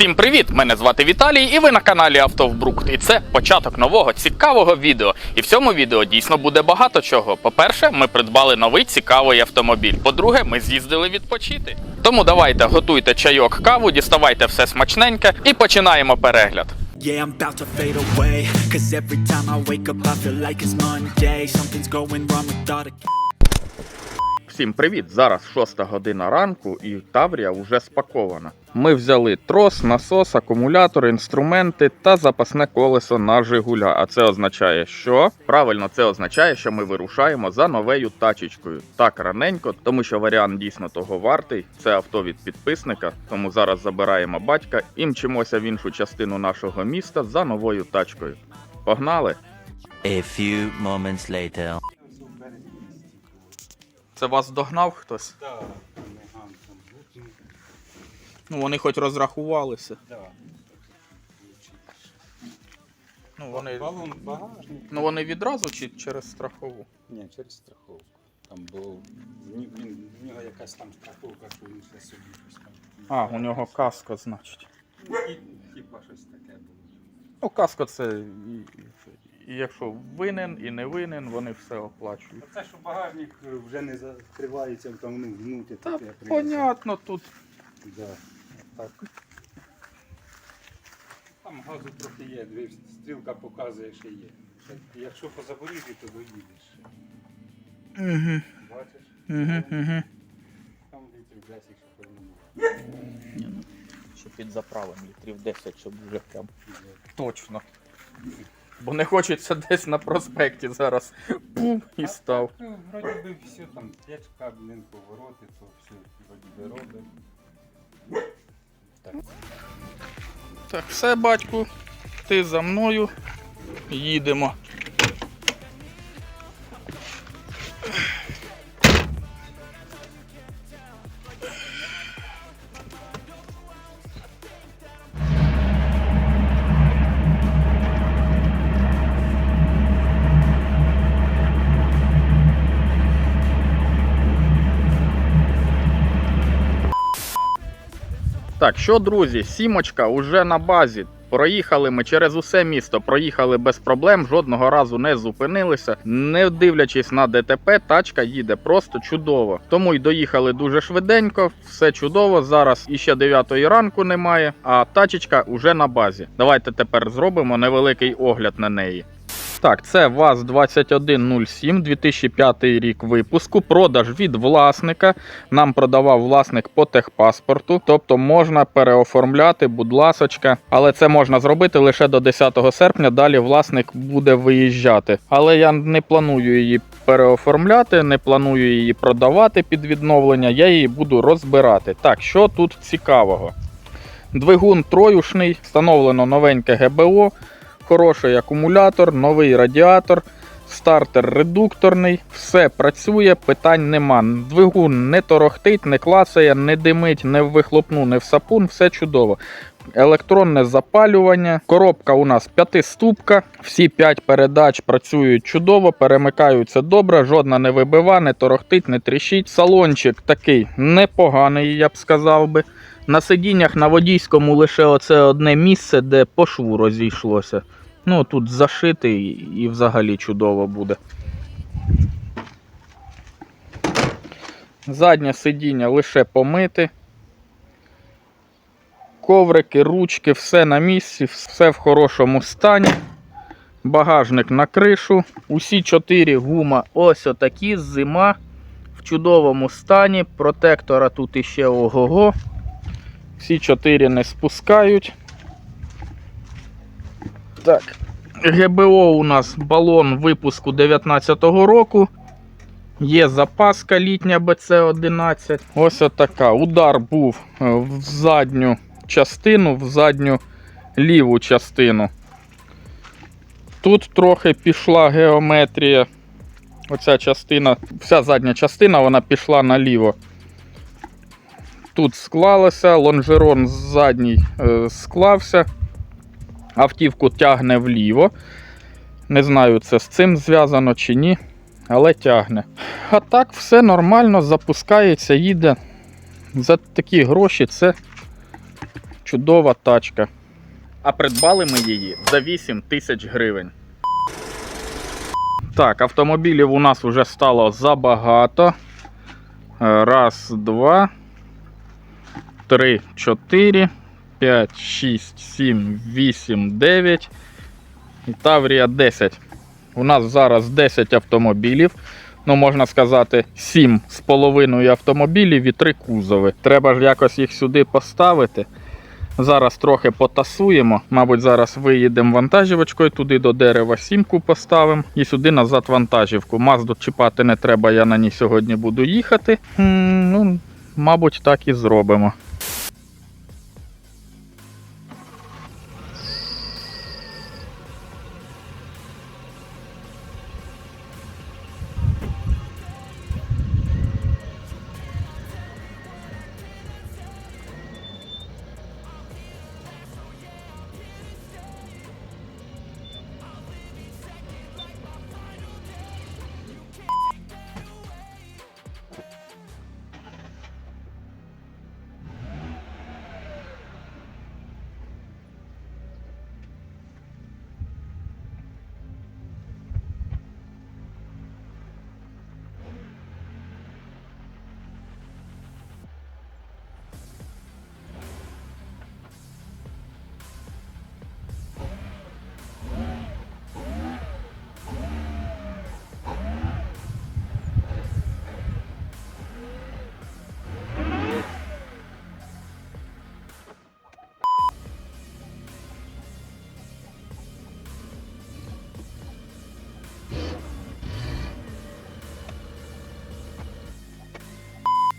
Всім привіт! Мене звати Віталій, і ви на каналі Автовбрукт. І це початок нового цікавого відео. І в цьому відео дійсно буде багато чого. По-перше, ми придбали новий цікавий автомобіль. По-друге, ми з'їздили відпочити. Тому давайте готуйте чайок, каву, діставайте все смачненьке і починаємо перегляд. Yeah, I'm about to fade away Cause every time I wake up I feel like it's Monday Something's going wrong with all the Всім привіт! Зараз 6 година ранку і Таврія вже спакована. Ми взяли трос, насос, акумулятор, інструменти та запасне колесо на Жигуля. А це означає, що правильно це означає, що ми вирушаємо за новою тачечкою. Так раненько, тому що варіант дійсно того вартий. Це авто від підписника. Тому зараз забираємо батька і мчимося в іншу частину нашого міста за новою тачкою. Погнали! A few moments later. Це вас догнав хтось? Так, Ну вони хоч розрахувалися. да. Ну вони, Балон багажник. ну вони відразу чи через страхову? Ні, через страховку. Там був він, в нього якась там страховка, що він ще собі щось там. А, у нього каска, значить. Ну, і- Хіба щось таке було. Ну, каска це і, і якщо винен і не винен, вони все оплачують. Оце, що багажник е, вже не закривається, там ну, внутрі Та таке привезено. понятно, тут Да. Так. Там газу трохи є, дивись, стрілка показує, що є. Якщо по Запоріжжю, то доїдеш. угу, Бачиш? угу, угу. Там літрів 10, що певно. Ще під заправом літрів 10, щоб вже прям точно. Бо не хочеться десь на проспекті зараз пум і став. Ну, вроді би все там, печка, блин, повороти, то все вроді би робить. Так. Все, батьку, ти за мною. Їдемо. Так, що, друзі, сімочка уже на базі. Проїхали ми через усе місто, проїхали без проблем, жодного разу не зупинилися. Не дивлячись на ДТП, тачка їде просто чудово. Тому й доїхали дуже швиденько, все чудово. Зараз іще 9 ранку немає, а тачечка уже на базі. Давайте тепер зробимо невеликий огляд на неї. Так, це ВАЗ 2107, 2005 рік випуску. Продаж від власника. Нам продавав власник по техпаспорту, тобто можна переоформляти, будь ласочка. Але це можна зробити лише до 10 серпня. Далі власник буде виїжджати. Але я не планую її переоформляти, не планую її продавати під відновлення. Я її буду розбирати. Так, що тут цікавого? Двигун троюшний, встановлено новеньке ГБО, хороший акумулятор, новий радіатор, стартер редукторний, все працює, питань нема. Двигун не торохтить, не клацає, не димить, не в вихлопну, не в сапун, все чудово. Електронне запалювання. Коробка у нас п'ятиступка. Всі п'ять передач працюють чудово, перемикаються добре, жодна не вибива, не торохтить, не тріщить. Салончик такий непоганий, я б сказав би. На сидіннях на водійському лише оце одне місце, де по шву розійшлося. Ну тут зашитий і взагалі чудово буде. Заднє сидіння лише помити. Коврики, ручки, все на місці, все в хорошому стані. Багажник на кришу. Усі чотири гума ось отакі, зима в чудовому стані. Протектора тут іще ого-го. Всі чотири не спускають. Так. ГБО у нас балон випуску 19-го року. Є запаска літня БЦ-11. Ось отака. Удар був е, в задню частину, в задню ліву частину. Тут трохи пішла геометрія. Оця частина, вся задня частина вона пішла наліво. Тут склалося, лонжерон задній е, склався, автівку тягне вліво. Не знаю, це з цим зв'язано чи ні, але тягне. А так все нормально, запускається, їде. За такі гроші це Чудова тачка. А придбали ми її за 8 тисяч гривень. Так, автомобілів у нас вже стало забагато. Е, Раз, два, три, чотири, п'ять, шість, сім, вісім, дев'ять. І Таврія 10. У нас зараз 10 автомобілів. Ну, можна сказати, 7 з половиною автомобілів і 3 кузови. Треба ж якось їх сюди поставити. Зараз трохи потасуємо. Мабуть, зараз виїдемо вантажівочкою туди до дерева сімку поставимо і сюди назад вантажівку. Мазду чіпати не треба, я на ній сьогодні буду їхати. Ну, мабуть, так і зробимо.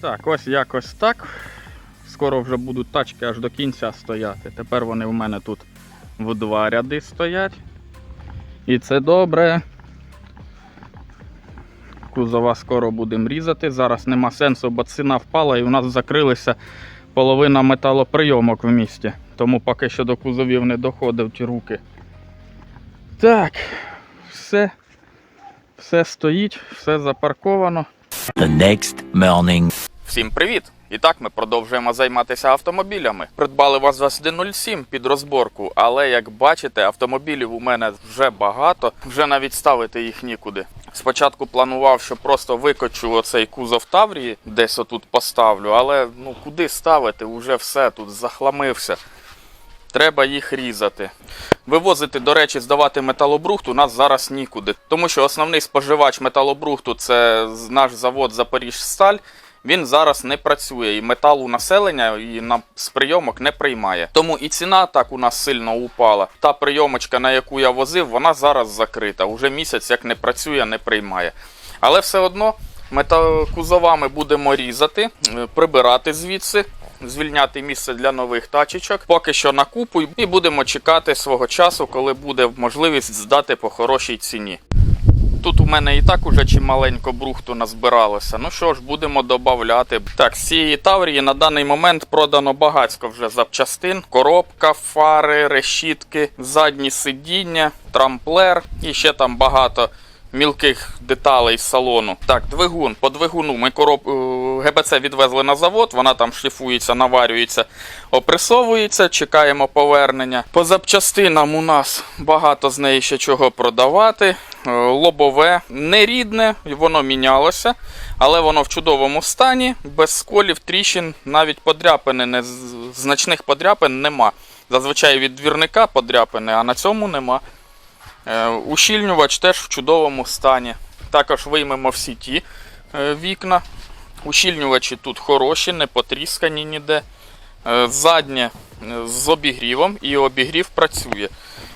Так, ось якось так. Скоро вже будуть тачки аж до кінця стояти. Тепер вони в мене тут в два ряди стоять. І це добре. Кузова скоро будемо різати. Зараз нема сенсу, бо ціна впала і у нас закрилися половина металоприйомок в місті. Тому поки що до кузовів не доходив ті руки. Так, все. Все стоїть, все запарковано. The next morning. Всім привіт! І так ми продовжуємо займатися автомобілями. Придбали вас 2107 під розборку, але як бачите, автомобілів у мене вже багато, вже навіть ставити їх нікуди. Спочатку планував, що просто викочу оцей кузов Таврії, десь отут поставлю, але ну куди ставити? Уже все тут захламився. Треба їх різати. Вивозити, до речі, здавати металобрухт у нас зараз нікуди, тому що основний споживач металобрухту це наш завод Запоріжсталь. Він зараз не працює і металу населення і на з прийомок не приймає. Тому і ціна так у нас сильно упала. Та прийомочка, на яку я возив, вона зараз закрита. Уже місяць як не працює, не приймає. Але все одно мета кузовами будемо різати, е, прибирати звідси. Звільняти місце для нових тачечок, поки що на купу, і будемо чекати свого часу, коли буде можливість здати по хорошій ціні. Тут у мене і так уже чималенько брухту назбиралося. Ну що ж, будемо додавати. Так, з цієї Таврії на даний момент продано багатько вже запчастин: коробка, фари, решітки, задні сидіння, трамплер і ще там багато. Мілких деталей з салону. Так, двигун. По двигуну ми короб... е, ГБЦ відвезли на завод, вона там шліфується, наварюється, опресовується, чекаємо повернення. По запчастинам у нас багато з неї ще чого продавати. Е, Лобове не рідне, воно мінялося, але воно в чудовому стані, без сколів, тріщин, навіть подряпини, не... значних подряпин нема. Зазвичай від двірника подряпини, а на цьому нема. Е, Ущільнювач теж в чудовому стані. Також виймемо всі ті е, вікна. Ущільнювачі тут хороші, не потріскані ніде. Заднє з обігрівом і обігрів працює.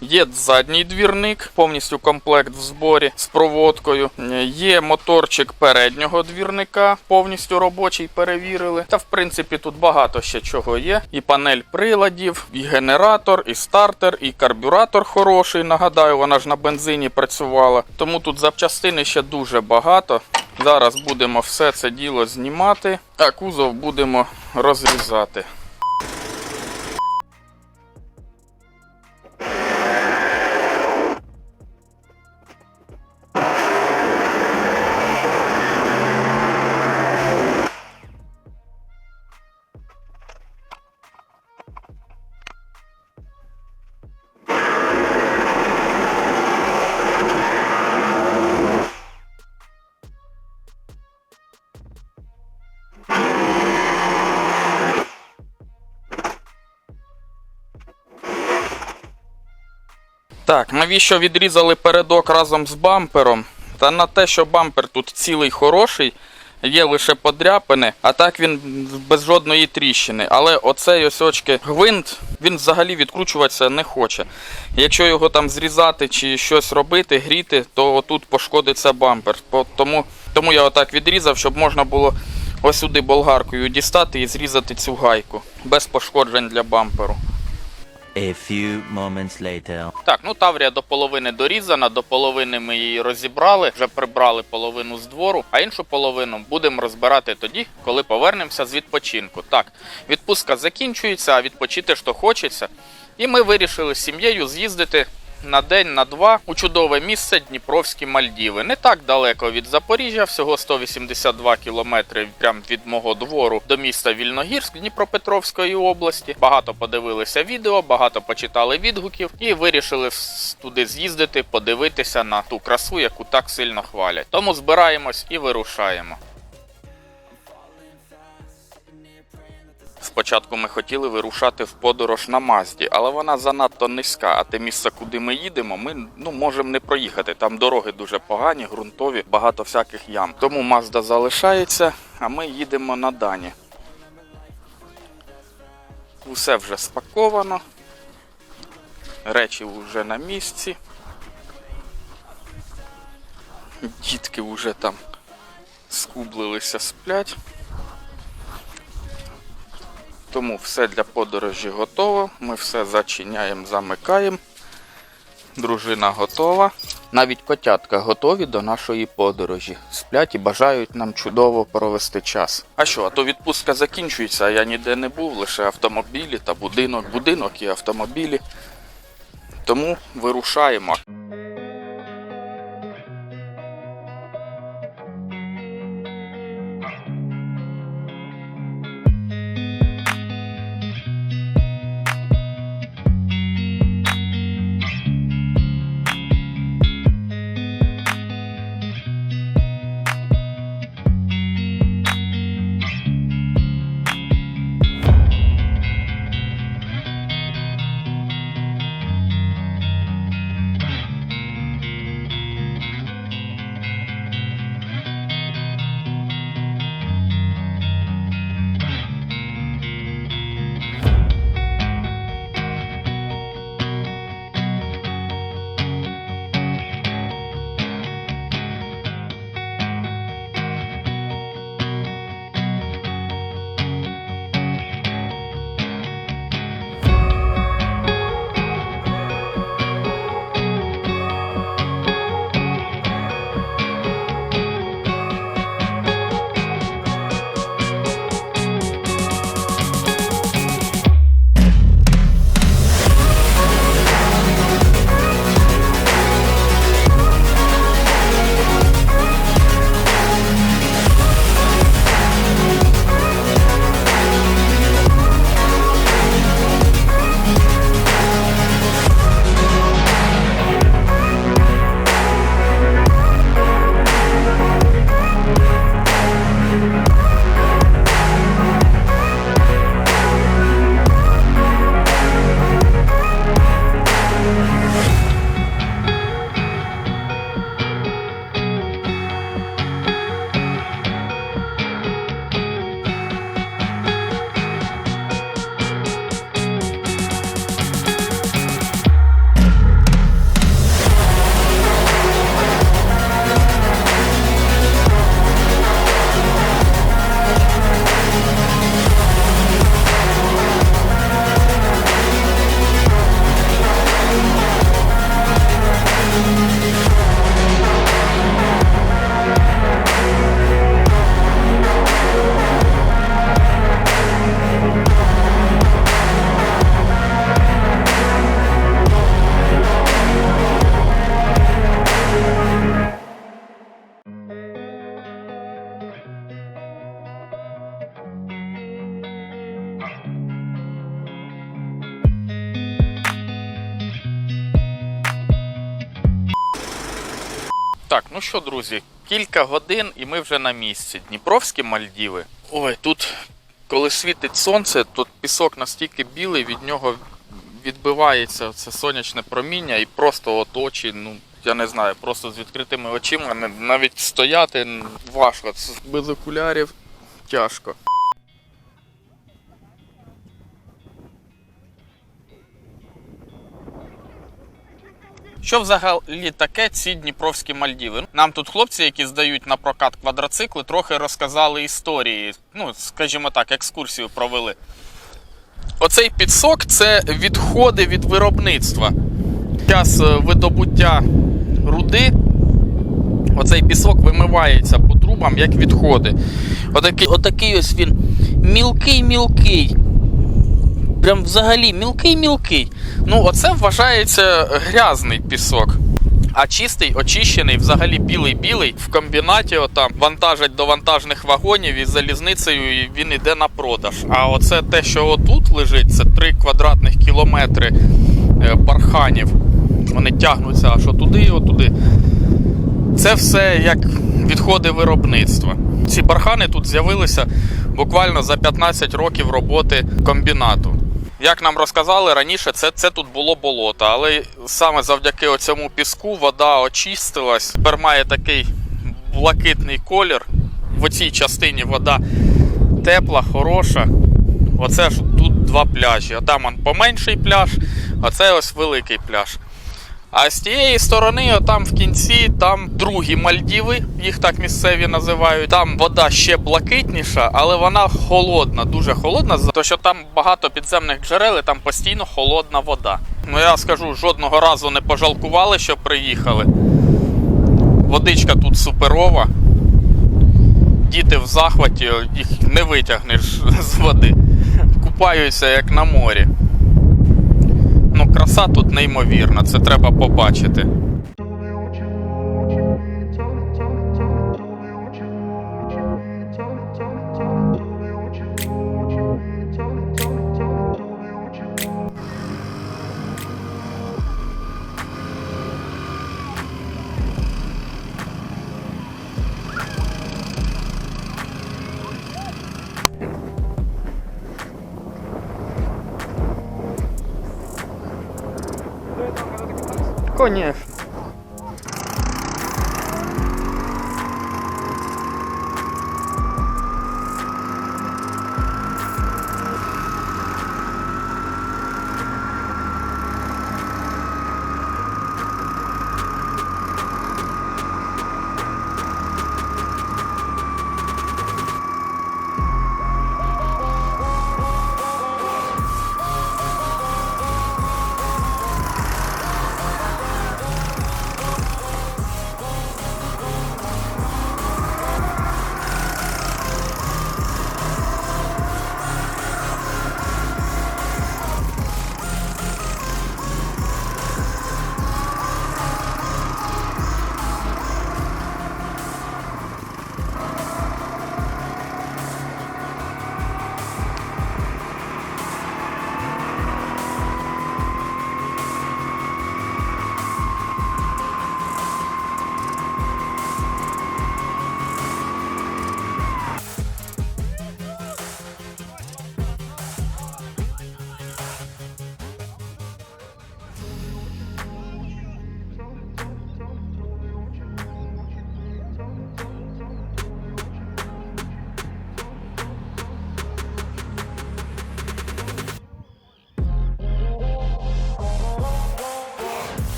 Є задній двірник, повністю комплект в зборі з проводкою. Є моторчик переднього двірника, повністю робочий, перевірили. Та в принципі тут багато ще чого є. І панель приладів, і генератор, і стартер, і карбюратор хороший. Нагадаю, вона ж на бензині працювала. Тому тут запчастини ще дуже багато. Зараз будемо все це діло знімати, а кузов будемо розрізати. Так, навіщо відрізали передок разом з бампером? Та на те, що бампер тут цілий хороший, є лише подряпини, а так він без жодної тріщини. Але оцей ось очки гвинт, він взагалі відкручуватися не хоче. Якщо його там зрізати чи щось робити, гріти, то тут пошкодиться бампер. Тому, тому я отак відрізав, щоб можна було ось сюди болгаркою дістати і зрізати цю гайку без пошкоджень для бамперу. A few moments later. Так, ну Таврія до половини дорізана, до половини ми її розібрали, вже прибрали половину з двору, а іншу половину будемо розбирати тоді, коли повернемося з відпочинку. Так, відпустка закінчується, а відпочити що хочеться. І ми вирішили з сім'єю з'їздити на день, на два у чудове місце Дніпровські Мальдіви. Не так далеко від Запоріжжя, всього 182 кілометри прямо від мого двору до міста Вільногірськ Дніпропетровської області. Багато подивилися відео, багато почитали відгуків і вирішили туди з'їздити, подивитися на ту красу, яку так сильно хвалять. Тому збираємось і вирушаємо. Спочатку ми хотіли вирушати в подорож на Мазді, але вона занадто низька, а те місце, куди ми їдемо, ми ну, можемо не проїхати. Там дороги дуже погані, ґрунтові, багато всяких ям. Тому Мазда залишається, а ми їдемо на Дані. Усе вже спаковано. Речі вже на місці. Дітки вже там скублилися, сплять. Тому все для подорожі готово. Ми все зачиняємо, замикаємо. Дружина готова. Навіть котятка готові до нашої подорожі. Сплять і бажають нам чудово провести час. А що, а то відпустка закінчується, а я ніде не був, лише автомобілі та будинок, будинок і автомобілі. Тому вирушаємо. Ну що, друзі, кілька годин і ми вже на місці. Дніпровські Мальдіви. Ой, тут, коли світить сонце, тут пісок настільки білий, від нього відбивається це сонячне проміння і просто от очі, ну я не знаю, просто з відкритими очима навіть стояти важко. Без окулярів тяжко. Що взагалі таке ці Дніпровські Мальдіви? Нам тут хлопці, які здають на прокат квадроцикли, трохи розказали історії. Ну, скажімо так, екскурсію провели. Оцей підсок це відходи від виробництва. Під час е, видобуття руди оцей пісок вимивається по трубам як відходи. Отакий, отакий ось він мілкий-мілкий. Прям взагалі мілкий-мілкий. Ну, оце вважається грязний пісок. А чистий, очищений, взагалі білий-білий в комбінаті отам вантажать до вантажних вагонів і залізницею і він йде на продаж. А оце те, що отут лежить, це 3 квадратних кілометри е, барханів. Вони тягнуться аж отуди і отуди. Це все як відходи виробництва. Ці бархани тут з'явилися буквально за 15 років роботи комбінату. Як нам розказали раніше, це, це тут було болото, але саме завдяки цьому піску вода очистилась. Тепер має такий блакитний колір. В цій частині вода тепла, хороша. Оце ж тут два пляжі. А он поменший пляж, а це ось великий пляж. А з тієї сторони, отам в кінці, там другі Мальдіви, їх так місцеві називають. Там вода ще блакитніша, але вона холодна, дуже холодна, тому що там багато підземних джерел, і там постійно холодна вода. Ну я скажу, жодного разу не пожалкували, що приїхали. Водичка тут суперова. Діти в захваті, їх не витягнеш з води. Купаються як на морі. Ну, краса тут неймовірна, це треба побачити.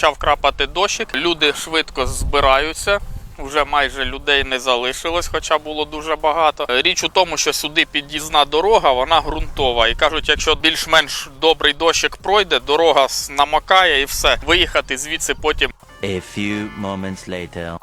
Почав крапати дощик, люди швидко збираються. Вже майже людей не залишилось, хоча було дуже багато. Річ у тому, що сюди під'їзна дорога, вона ґрунтова. І кажуть, якщо більш-менш добрий дощик пройде, дорога намокає і все. Виїхати звідси потім A few moments later.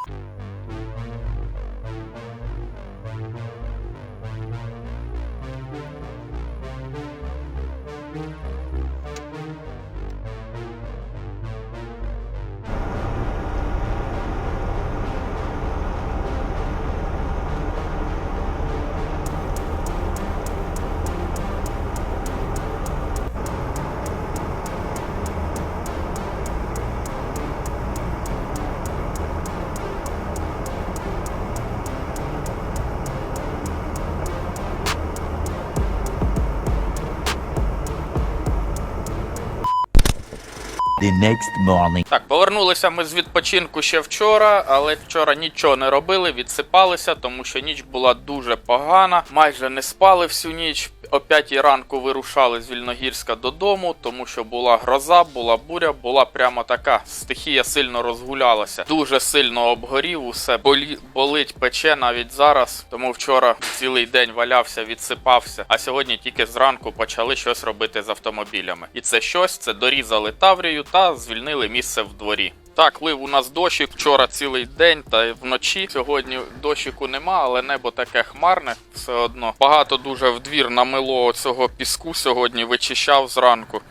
The next morning. Так, повернулися ми з відпочинку ще вчора, але вчора нічого не робили, відсипалися, тому що ніч була дуже погана. Майже не спали всю ніч. О 5 ранку вирушали з Вільногірська додому, тому що була гроза, була буря, була прямо така стихія сильно розгулялася. Дуже сильно обгорів, усе болі, болить, пече навіть зараз. Тому вчора цілий день валявся, відсипався. А сьогодні тільки зранку почали щось робити з автомобілями. І це щось це дорізали Таврію та звільнили місце в дворі. Так, лив у нас дощик вчора цілий день та вночі. Сьогодні дощику нема, але небо таке хмарне все одно. Багато дуже в двір намило цього піску сьогодні, вичищав зранку.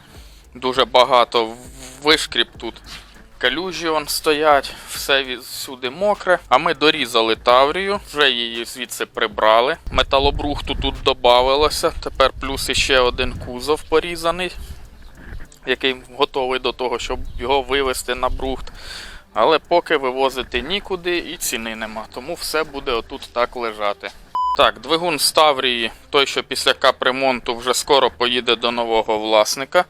Дуже багато вишкріп тут. Калюжі он стоять, все всюди мокре. А ми дорізали Таврію, вже її звідси прибрали. Металобрухту тут додавалося. Тепер плюс іще один кузов порізаний який готовий до того, щоб його вивезти на брухт. Але поки вивозити нікуди і ціни нема, тому все буде отут так лежати. Так, двигун з Таврії, той, що після капремонту вже скоро поїде до нового власника.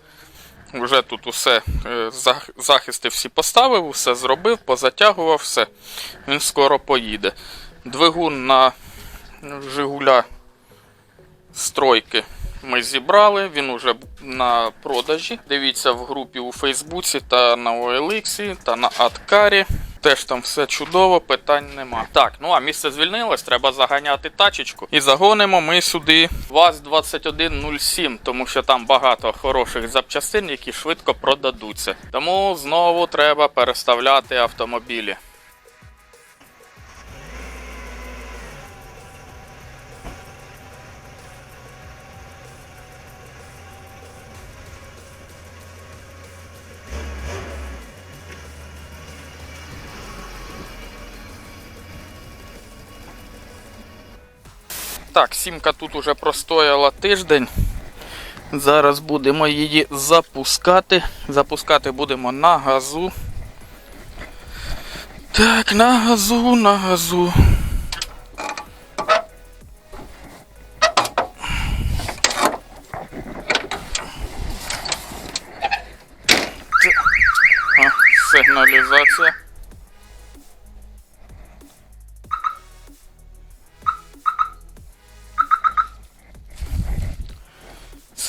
Вже тут усе е, захисти всі поставив, все зробив, позатягував, все. Він скоро поїде. Двигун на Жигуля стройки ми зібрали, він уже на продажі. Дивіться в групі у Фейсбуці та на OLX, та на Аткарі. Теж там все чудово, питань нема. Так, ну а місце звільнилось, треба заганяти тачечку. І загонимо ми сюди ВАЗ-2107, тому що там багато хороших запчастин, які швидко продадуться. Тому знову треба переставляти автомобілі. Так, сімка тут уже простояла тиждень. Зараз будемо її запускати. Запускати будемо на газу. Так, на газу, на газу.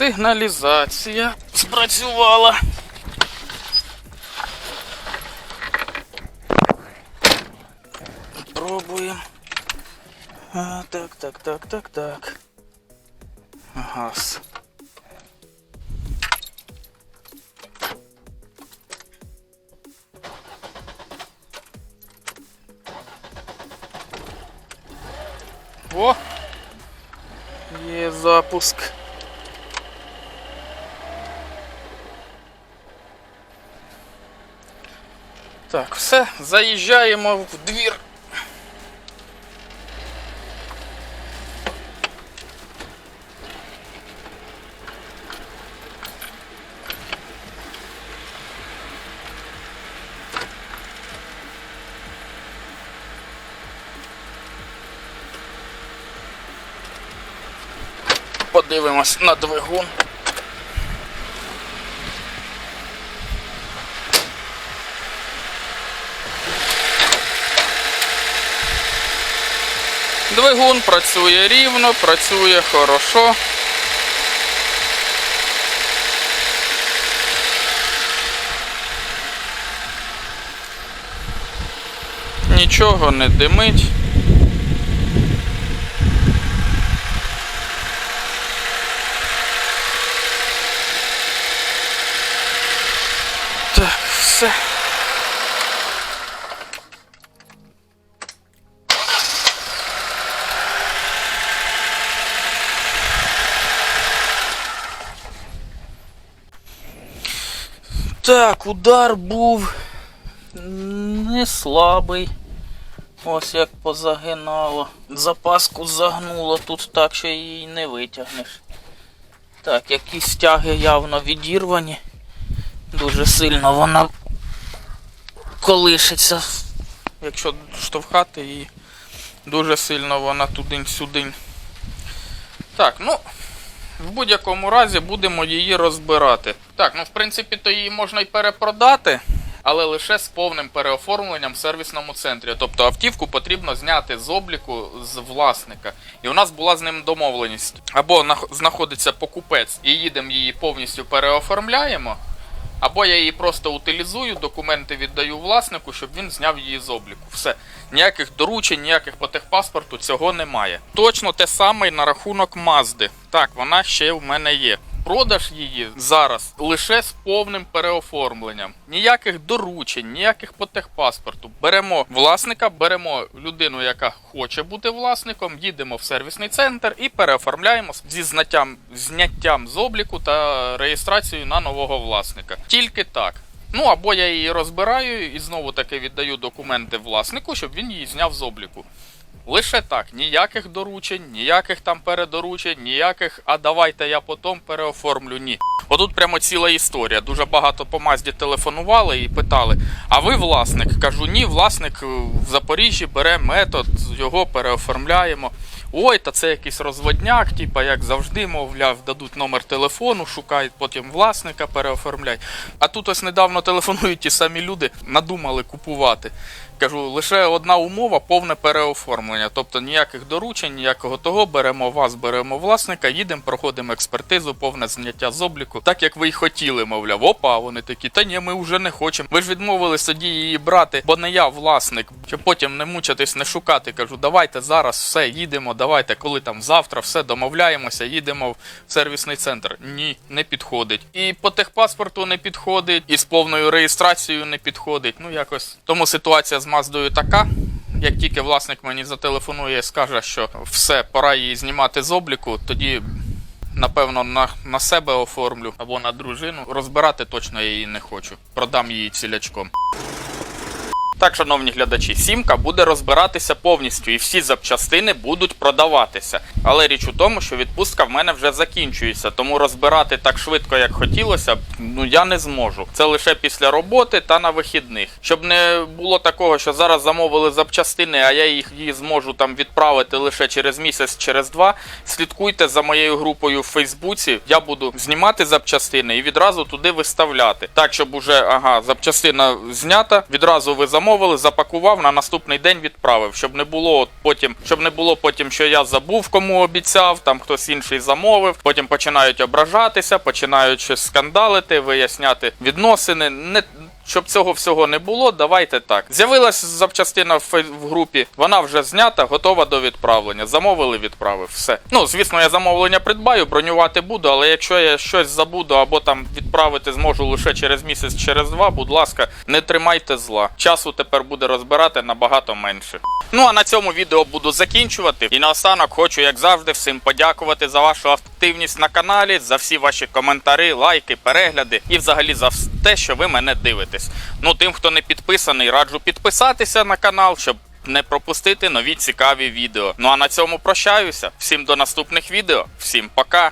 Сигналізація спрацювала. Пробуємо. А, так, так, так, так, так. Газ. О! Є запуск. Так, все, заїжджаємо в двір. Подивимось на двигун. Двигун працює рівно, працює хорошо. Нічого не димить. Так, все. Так, удар був не слабий. Ось як позагинало. Запаску загнуло тут так, що її не витягнеш. Так, якісь стяги явно відірвані. Дуже сильно вона колишиться. Якщо штовхати її, дуже сильно вона туди-сюди. Так, ну, В будь-якому разі будемо її розбирати. Так, ну в принципі, то її можна й перепродати, але лише з повним переоформленням в сервісному центрі. Тобто автівку потрібно зняти з обліку з власника. І у нас була з ним домовленість. Або знаходиться покупець і їдемо її повністю переоформляємо. Або я її просто утилізую, документи віддаю власнику, щоб він зняв її з обліку. Все. Ніяких доручень, ніяких по техпаспорту цього немає. Точно те саме і на рахунок Мазди. Так, вона ще в мене є. Продаж її зараз лише з повним переоформленням. Ніяких доручень, ніяких по техпаспорту. Беремо власника, беремо людину, яка хоче бути власником, їдемо в сервісний центр і переоформляємо зі зняттям, зняттям з обліку та реєстрацією на нового власника. Тільки так. Ну або я її розбираю і знову таки віддаю документи власнику, щоб він її зняв з обліку. Лише так, ніяких доручень, ніяких там передоручень, ніяких, а давайте я потім переоформлю. Ні. Отут прямо ціла історія. Дуже багато по Мазді телефонували і питали: а ви власник? Кажу, ні, власник е, в Запоріжжі бере метод, його переоформляємо. Ой, та це якийсь розводняк, типа як завжди, мовляв, дадуть номер телефону, шукають потім власника, переоформляють. А тут ось недавно телефонують ті самі люди, надумали купувати. Кажу, лише одна умова повне переоформлення. Тобто ніяких доручень, ніякого того. Беремо вас, беремо власника, їдемо, проходимо експертизу, повне зняття з обліку, так як ви й хотіли, мовляв. Опа, вони такі, та ні, ми вже не хочемо. Ви ж відмовились тоді її брати, бо не я власник, щоб потім не мучитись, не шукати. Кажу, давайте зараз все, їдемо, давайте, коли там завтра все домовляємося, їдемо в сервісний центр. Ні, не підходить. І по техпаспорту не підходить, і з повною реєстрацією не підходить. Ну якось тому ситуація з Маздою така. Як тільки власник мені зателефонує і скаже, що все, пора її знімати з обліку, тоді напевно на, на себе оформлю або на дружину. Розбирати точно я її не хочу. Продам її цілячком. Так, шановні глядачі, сімка буде розбиратися повністю, і всі запчастини будуть продаватися. Але річ у тому, що відпустка в мене вже закінчується, тому розбирати так швидко, як хотілося ну я не зможу. Це лише після роботи та на вихідних. Щоб не було такого, що зараз замовили запчастини, а я їх зможу там відправити лише через місяць, через два. Слідкуйте за моєю групою в Фейсбуці. Я буду знімати запчастини і відразу туди виставляти. Так, щоб уже ага, запчастина знята, відразу ви замовили, запакував, на наступний день відправив, щоб не було потім, щоб не було потім, що я забув, кому обіцяв, там хтось інший замовив. Потім починають ображатися, починають щось скандалити, виясняти відносини. Не щоб цього всього не було, давайте так. З'явилась запчастина в, групі, вона вже знята, готова до відправлення. Замовили, відправив. Все. Ну, звісно, я замовлення придбаю, бронювати буду, але якщо я щось забуду або там відправити зможу лише через місяць, через два, будь ласка, не тримайте зла. Часу тепер буде розбирати набагато менше. Ну а на цьому відео буду закінчувати. І наостанок хочу, як завжди, всім подякувати за вашу активність на каналі, за всі ваші коментарі, лайки, перегляди і взагалі за вс- те, що ви мене дивитесь. Ну, тим, хто не підписаний, раджу підписатися на канал, щоб не пропустити нові цікаві відео. Ну а на цьому прощаюся. Всім до наступних відео, всім пока.